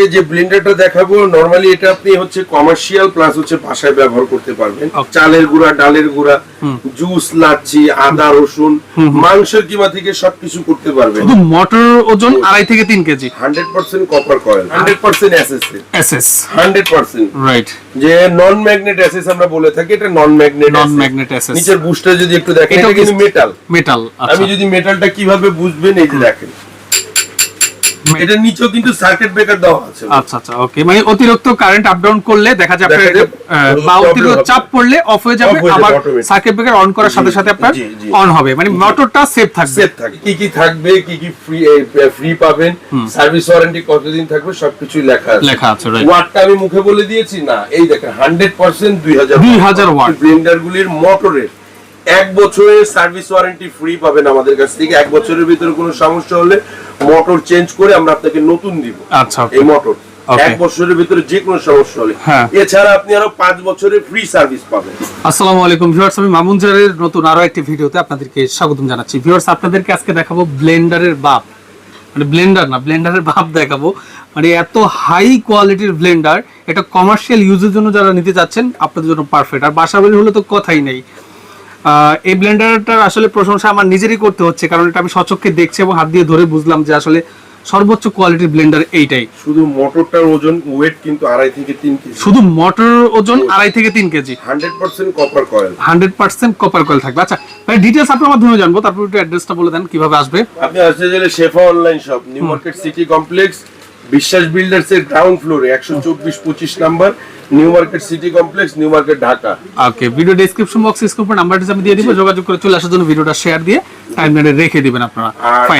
এই যে ব্লেন্ডারটা দেখাবো নরমালি এটা আপনি হচ্ছে কমার্শিয়াল প্লাস হচ্ছে ভাষায় ব্যবহার করতে পারবেন। চালের গুঁড়া ডালের গুঁড়া জুস লাচ্ছি আদা রসুন মাংসের কিমা থেকে সবকিছু করতে পারবেন। শুধু মোটর ওজন আড়াই থেকে তিন KG. Hundred percent copper coil hundred percent SSA S S hundred percent right যে নন ম্যাগনেট অ্যাসেস আমরা বলে থাকি এটা non magnet non magnet S S নিচের বুস্টার যদি একটু দেখেন এটা কিন্তু মেটাল মেটাল আমি যদি মেটালটা কীভাবে বুঝবেন এই যে দেখেন। এটা নিচেও কিন্তু সার্কিট ব্রেকার দেওয়া আছে। আচ্ছা আচ্ছা ওকে মানে অতিরিক্ত কারেন্ট আপ ডাউন করলে দেখা যায় আপনার বা অতিরিক্ত চাপ পড়লে অফ হয়ে যাবে আবার সার্কিট ব্রেকার অন করার সাথে সাথে আপনার। অন হবে। মানে মোটরটা সেফ থাকবে। সেট থাকে কি কি থাকবে কি কি ফ্রি ফ্রি পাবেন সার্ভিস ওয়ারেন্টি কতদিন থাকবে সবকিছুই লেখা আছে। লেখা আছে রাইট ওয়াটটা আমি মুখে বলে দিয়েছি না এই দেখেন হান্ড্রেড পার্সেন্ট দুই হাজার 2000 watt। ব্লেন্ডার গুলির মোটরের এক বছরের সার্ভিস ওয়ারেন্টি ফ্রি পাবেন আমাদের কাছ থেকে। এক বছরের ভিতরে কোনো সমস্যা হলে মোটর চেঞ্জ করে আমরা আপনাকে নতুন দিব। আচ্ছা এই মোটর। এক বছরের ভিতরে যে কোনো সমস্যা হলে। হ্যাঁ। এছাড়া আপনি আরও পাঁচ বছরের ফ্রি সার্ভিস পাবেন। আসসালামু আলাইকুম ভিউয়ার্স আমি মামুন জারের নতুন আরও একটি ভিডিওতে আপনাদেরকে স্বাগতম জানাচ্ছি। ভিউয়ার্স আপনাদেরকে আজকে দেখাবো ব্লেন্ডারের বাপ। মানে ব্লেন্ডার না ব্লেন্ডারের ভাব দেখাবো। মানে এত হাই কোয়ালিটির ব্লেন্ডার এটা কমার্শিয়াল ইউজের জন্য যারা নিতে চাচ্ছেন আপনাদের জন্য পারফেক্ট আর বাসা বাড়ি হলে তো কথাই নেই। এই ব্লেন্ডারটার আসলে প্রশংসা আমার নিজেরই করতে হচ্ছে কারণ এটা আমি সচক্ষে দেখছি এবং হাত দিয়ে ধরে বুঝলাম যে আসলে সর্বোচ্চ কোয়ালিটির ব্লেন্ডার এইটাই। শুধু মোটরটার ওজন ওয়েট কিন্তু আড়াই থেকে তিন কেজি। শুধু মোটর ওজন আড়াই থেকে তিন KG. Hundred percent copper coil hundred percent copper coil থাকবে। আচ্ছা ভাই ডিটেলস আপনার মাধ্যমে জানব তারপর একটু অ্যাড্রেসটা বলে দেন কীভাবে আসবে? আপনি আসতে গেলে Shefa online shop new market city complex Biswas builders এর গ্রাউন্ড ফ্লোরে একশো চব্বিশ, পঁচিশ number new market city complex new market Dhaka okay video description বক্সে স্ক্রিন নাম্বারটা আমি দিয়ে দিব, যোগাযোগ করে চলে আসার জন্য ভিডিওটা শেয়ার দিয়ে টাইমলাইনে রেখে দিবেন আপনারা।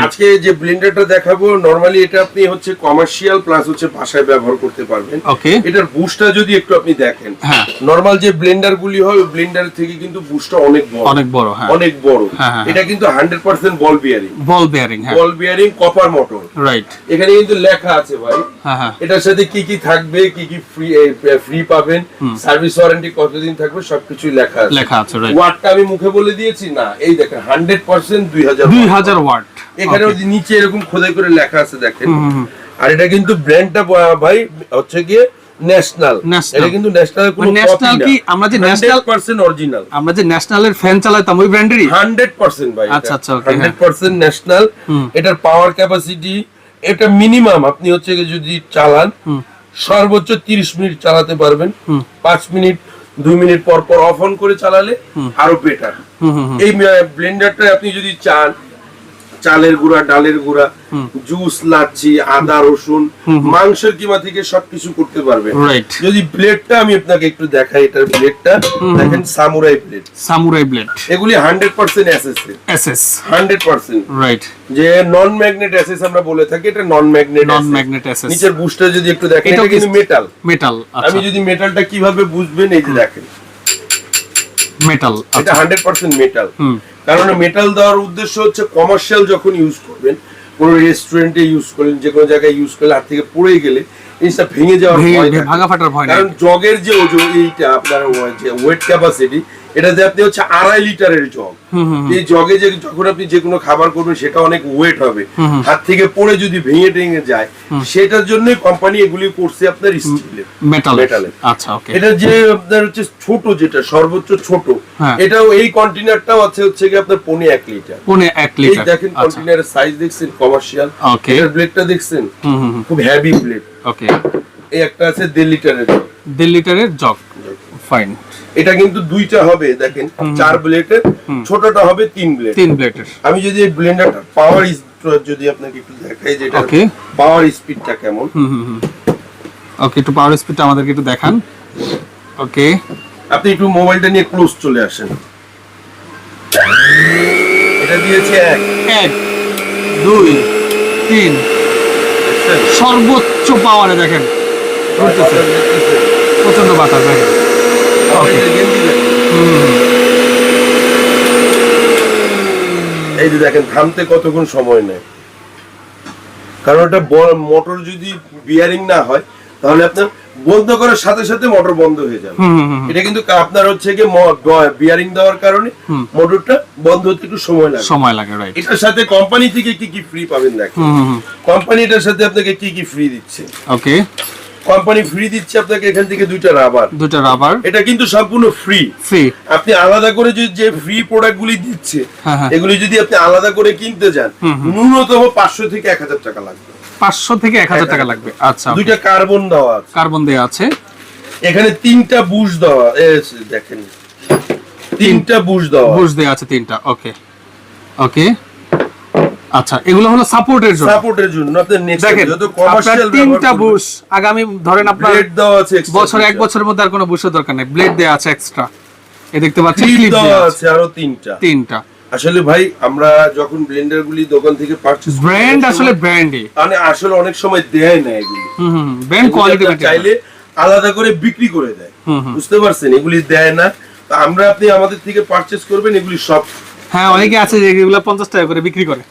আজকে যে ব্লেন্ডারটা দেখাবো নরমালি এটা আপনি হচ্ছে কমার্শিয়াল প্লাস হচ্ছে ভাষায় ব্যবহার করতে পারবেন। ওকে এটার বুস্টটা যদি একটু আপনি দেখেন হ্যাঁ। নরমাল যে ব্লেন্ডার গুলি হয় ব্লেন্ডার থেকে কিন্তু বুস্টটা অনেক বড়। অনেক বড় হ্যাঁ। অনেক বড়। হ্যাঁ, হ্যাঁ, এটা কিন্তু 100% বল বিয়ারিং বল বিয়ারিং হ্যাঁ। Ball bearing copper motor right এখানে কিন্তু লেখা আছে ভাই এটার সাথে কি কি থাকবে কি কি ফ্রি ফ্রি পাবেন সার্ভিস ওয়ারেন্টি কতদিন থাকবে সবকিছু লেখা আছে। লেখা আছে রাইট ওয়াটটা আমি মুখে বলে দিয়েছি না এই দেখেন 100% দুই হাজার ওয়াট। এখানে নিচে এরকম খোদাই করে লেখা আছে দেখেন। আর এটা কিন্তু ব্র্যান্ডটা ভাই হচ্ছে গিয়ে ফ্যান চালাতাম ওই ন্যাশনাল। এটার পাওয়ার ক্যাপাসিটি এটা মিনিমাম আপনি হচ্ছে যদি চালান সর্বোচ্চ 30 মিনিট চালাতে পারবেন। পাঁচ মিনিট দুই মিনিট পর পর অফ অন করে চালালে আরও বেটার এই ব্লেন্ডারটা আপনি যদি চান চালের গুঁড়া ডালের গুঁড়া জুস লাচ্ছি আদা রসুন মাংসের কিমা থেকে সবকিছু করতে পারবেন রাইট যদি ব্লেডটা আমি আপনাকে একটু দেখাই এটার ব্লেডটা দেখেন সামুরাই ব্লেড সামুরাই ব্লেড এগুলি hundred percent SSA SS. Hundred percent. Right যে নন ম্যাগনেট অ্যাসেস আমরা বলে থাকি এটা non magnet non magnet SS. নিচের বুস্টার যদি একটু দেখেন এটা কিন্তু মেটাল মেটাল আমি আচ্ছা। যদি মেটালটা কীভাবে বুঝবেন এই যে দেখেন। মেটাল এটা আচ্ছা হান্ড্রেড পার্সেন্ট মেটাল কারণ মেটাল দেওয়ার উদ্দেশ্য হচ্ছে কমার্শিয়াল যখন ইউজ করবেন কোনো রেস্টুরেন্টে ইউজ করলেন যে কোনো জায়গায় ইউজ করলে হাত থেকে পড়ে গেলে জিনিসটা ভেঙে যাওয়ার ভয়। ভাঙা ফাটার ভয়। কারণ জগের যে ওজন এইটা আপনার যে ওয়েট ক্যাপাসিটি এটাতে আপনি হচ্ছে আড়াই লিটারের জগ। এই জগে যে যখন আপনি যে কোনো খাবার করবেন সেটা অনেক ওয়েট হবে। হাত থেকে পড়ে যদি ভেঙে টেঙে যায় সেটার জন্য কোম্পানি এগুলি করছে আপনার স্টিলের মেটাল মেটালের আচ্ছা ওকে এটা যে আপনার হচ্ছে ছোট যেটা সর্বোচ্চ ছোট হ্যাঁ। এটাও এই কন্টেনারটাও আছে হচ্ছে কি আপনার পনে এক লিটার। পনে এক এই লিটার। দেখেন আচ্ছা। কন্টেনারের সাইজ দেখছেন কমার্শিয়াল ওকে এটার ব্লেডটা দেখছেন? খুব হেভি ব্লেড ওকে এই একটা আছে দেড় লিটারের দেড় লিটারের জগ। ফাইন। এটা কিন্তু দুইটা হবে দেখেন চার ব্লেডের ছোটটা হবে তিন ব্লেড তিন প্লেটের আমি যদি এই ব্লেন্ডারটা পাওয়ার যদি আপনাকে একটু দেখাই যে এটা Okay. পাওয়ার স্পিডটা কেমন। ওকে একটু পাওয়ার স্পিডটা আমাদেরকে একটু দেখান। ওকে আপনি একটু মোবাইলটা নিয়ে ক্লোজ চলে আসেন। এটা দিয়েছে এক। এক দুই তিন। সর্বোচ্চ পাওয়ারে দেখেন? প্রচণ্ড বাতাস দেখেন। এই যে দেখেন। থামতে কতক্ষণ সময় নেয়? কারণ ওটা মোটর যদি বিয়ারিং না হয় তাহলে আপনার বন্ধ করার সাথে সাথে মোটর বন্ধ হয়ে যাবে। এটা কিন্তু আপনার হচ্ছে কি বিয়ারিং দেওয়ার কারণে মোটরটা বন্ধ হতে একটু সময় লাগে। সময় লাগে রাইট এটার সাথে কোম্পানি থেকে কি কি ফ্রি পাবেন দেখেন। কোম্পানি এটার সাথে আপনাকে কি কি ফ্রি দিচ্ছে? ওকে কোম্পানি ফ্রি দিচ্ছে আপনাকে এখান থেকে দুইটা রাবার দুটো রাবার এটা কিন্তু সম্পূর্ণ ফ্রি ফ্রি আপনি আলাদা করে যদি যে ফ্রি প্রোডাক্ট গুলি দিচ্ছে হ্যাঁ, হ্যাঁ। এগুলি যদি আপনি আলাদা করে কিনতে যান ন্যূনতম পাঁচশো থেকে এক হাজার টাকা লাগবে। পাঁচশো থেকে এক হাজার টাকা লাগবে। আচ্ছা দুইটা কার্বন দেওয়া আছে। কার্বন দেওয়া আছে। এখানে তিনটা বুশ দেওয়া দেখেন। তিনটা বুশ দেওয়া বুশ দেওয়া আছে তিনটা ওকে ওকে আচ্ছা এগুলো হলো সাপোর্টের জন্য। সাপোর্টের জন্য নেক্সট যত কমার্শিয়াল তিনটা বুশ আগামী ধরেন আপনার ব্লেড দেওয়া আছে বছরে এক বছরের মধ্যে আর কোনো বুশের দরকার নেই ব্লেড দেওয়া আছে এক্সট্রা এ দেখতে পাচ্ছেন ক্লিপ দেওয়া আছে আরও তিনটা। তিনটা। আসলে ভাই আমরা যখন ব্লেন্ডার গুলি দোকান থেকে পারচেজ ব্র্যান্ড আসলে ব্র্যান্ডই মানে আসলে অনেক সময় দেয় না এগুলি। হুম হুম ব্র্যান্ড কোয়ালিটি চাইলে আলাদা করে বিক্রি করে দেয়। বুঝতে পারছেন? এগুলি দেয় না। তো আমরা আপনি আমাদের থেকে পারচেজ করবেন এগুলি সব হ্যাঁ অনেকে আছে যে এগুলো পঞ্চাশ টাকা করে বিক্রি করে।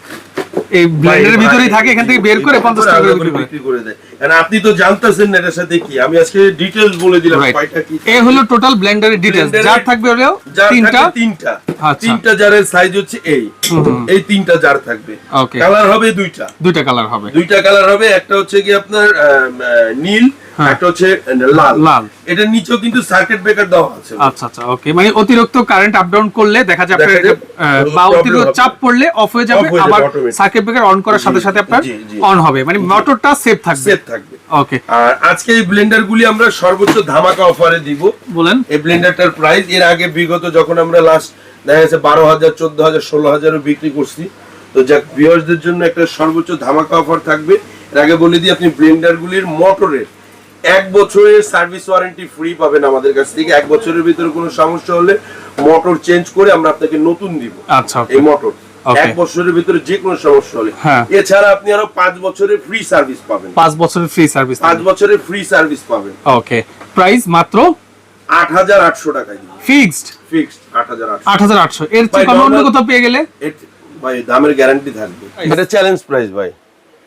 এই ব্লেন্ডারের ভিতরেই থাকে এখান থেকে বের করে এগুলি পঞ্চাশ টাকা করে বিক্রি করে দেয়। কারণ আপনি তো জানতেছেন না এটার সাথে কি। আমি আজকে ডিটেলস বলে দিলাম. কয়টা কি। এ হলো টোটাল ব্লেন্ডারের ডিটেইলস থাকবে তিনটা। তিনটা। আচ্ছা। তিনটা জারের সাইজ হচ্ছে এই। এই তিনটা জার থাকবে। ওকে কালার হবে দুইটা। দুইটা কালার হবে। দুইটা কালার হবে একটা হচ্ছে কি আপনার নীল হ্যাঁ। একটা হচ্ছে লাল। লাল। এটার নিচেও কিন্তু সার্কিট ব্রেকার দেওয়া আছে। আচ্ছা আচ্ছা ওকে মানে অতিরিক্ত কারেন্ট আপ ডাউন করলে দেখা আহ, বা অতিরিক্ত চাপ পড়লে অফ হয়ে যাবে যাবে আবার। সার্কিট ব্রেকার অন করার সাথে সাথে আপনার। অন হবে। মানে মোটরটা সেফ থাকবে। সেট থাকবে। ওকে আর আজকে এই ব্লেন্ডার গুলি আমরা সর্বোচ্চ ধামাকা অফারে দিব। বলেন। এই ব্লেন্ডারটার প্রাইস এর আগে বিগত যখন আমরা লাস্ট দেখা যাচ্ছে বারো হাজার চোদ্দ হাজার ষোলো হাজারও বিক্রি করছি। তো যাক ভিউয়ার্সদের জন্য একটা সর্বোচ্চ ধামাকা অফার থাকবে। এর আগে বলে দিই আপনি ব্লেন্ডার গুলির মোটরের এক বছরের সার্ভিস ওয়ারেন্টি ফ্রি পাবেন আমাদের কাছ থেকে। এক বছরের ভিতরে কোনো সমস্যা হলে মোটর চেঞ্জ করে আমরা আপনাকে নতুন দিব। আচ্ছা এই মোটর. এক বছরের ভিতরে যে কোনো সমস্যা হলে। হ্যাঁ। এছাড়া আপনি আরও পাঁচ বছরের ফ্রি সার্ভিস পাবেন। পাঁচ বছরের ফ্রি সার্ভিস পাঁচ বছরের ফ্রি সার্ভিস পাবেন। ওকে প্রাইস মাত্র? আট হাজার আটশো টাকায় ফিক্সড ফিক্সড আট হাজার আটশো। আট হাজার আটশো। এর ভাই, চেয়ে কম অন্য কোথাও পেয়ে গেলে? ভাই দামের গ্যারান্টি থাকবে। এটা চ্যালেঞ্জ প্রাইস ভাই।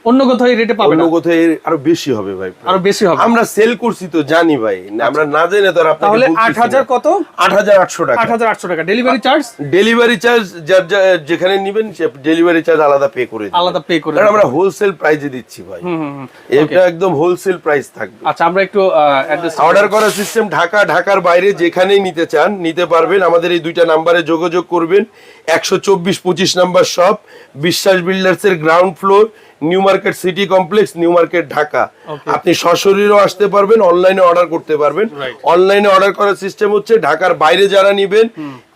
অন্য কোথাও এই রেটে পাবে অন্য এর আরও বেশি হবে ভাই। আরও বেশি হবে। আমরা সেল করছি তো জানি ভাই। আমরা না জেনে তো আপনাকে তাহলে আট হাজার কত? আট হাজার আটশো টাকা। আট হাজার আটশো টাকা। ডেলিভারি চার্জ ডেলিভারি চার্জ যার যেখানে নিবেন ডেলিভারি চার্জ আলাদা পে করে। আলাদা পে করে কারণ আমরা হোলসেল প্রাইসে দিচ্ছি ভাই। এটা একদম হোলসেল প্রাইস থাকবে। আচ্ছা আমরা একটু অর্ডার করার সিস্টেম ঢাকা ঢাকার বাইরে যেখানেই নিতে চান নিতে পারবেন। আমাদের এই দুইটা নাম্বারে যোগাযোগ করবেন। একশো চব্বিশ পঁচিশ নাম্বার শপ বিশ্বাস বিল্ডার্স এর ground floor new market city complex new market Dhaka আপনি সশরীরও আসতে পারবেন অনলাইনে অর্ডার করতে পারবেন। অনলাইনে অর্ডার করার সিস্টেম হচ্ছে ঢাকার বাইরে যারা নিবেন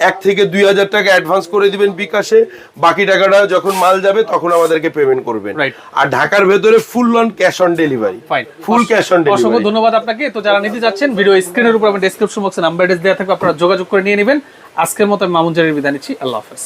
এক থেকে দুই হাজার টাকা অ্যাডভান্স করে দিবেন বিকাশে। বাকি টাকাটা যখন মাল যাবে তখন আমাদেরকে পেমেন্ট করবেন। আর ঢাকার ভেতরে full on cash on delivery full cash on delivery অসংখ্য ধন্যবাদ আপনাকে। তো যারা নিতে যাচ্ছেন ভিডিও স্ক্রিনের উপর আমি ডেসক্রিপশন বক্সে নাম্বার দেওয়া থাকবে আপনারা যোগাযোগ করে নিয়ে নেবেন। আজকের মতো মামুন জারির বিদায় নিচ্ছি। আল্লাহ হাফেজ।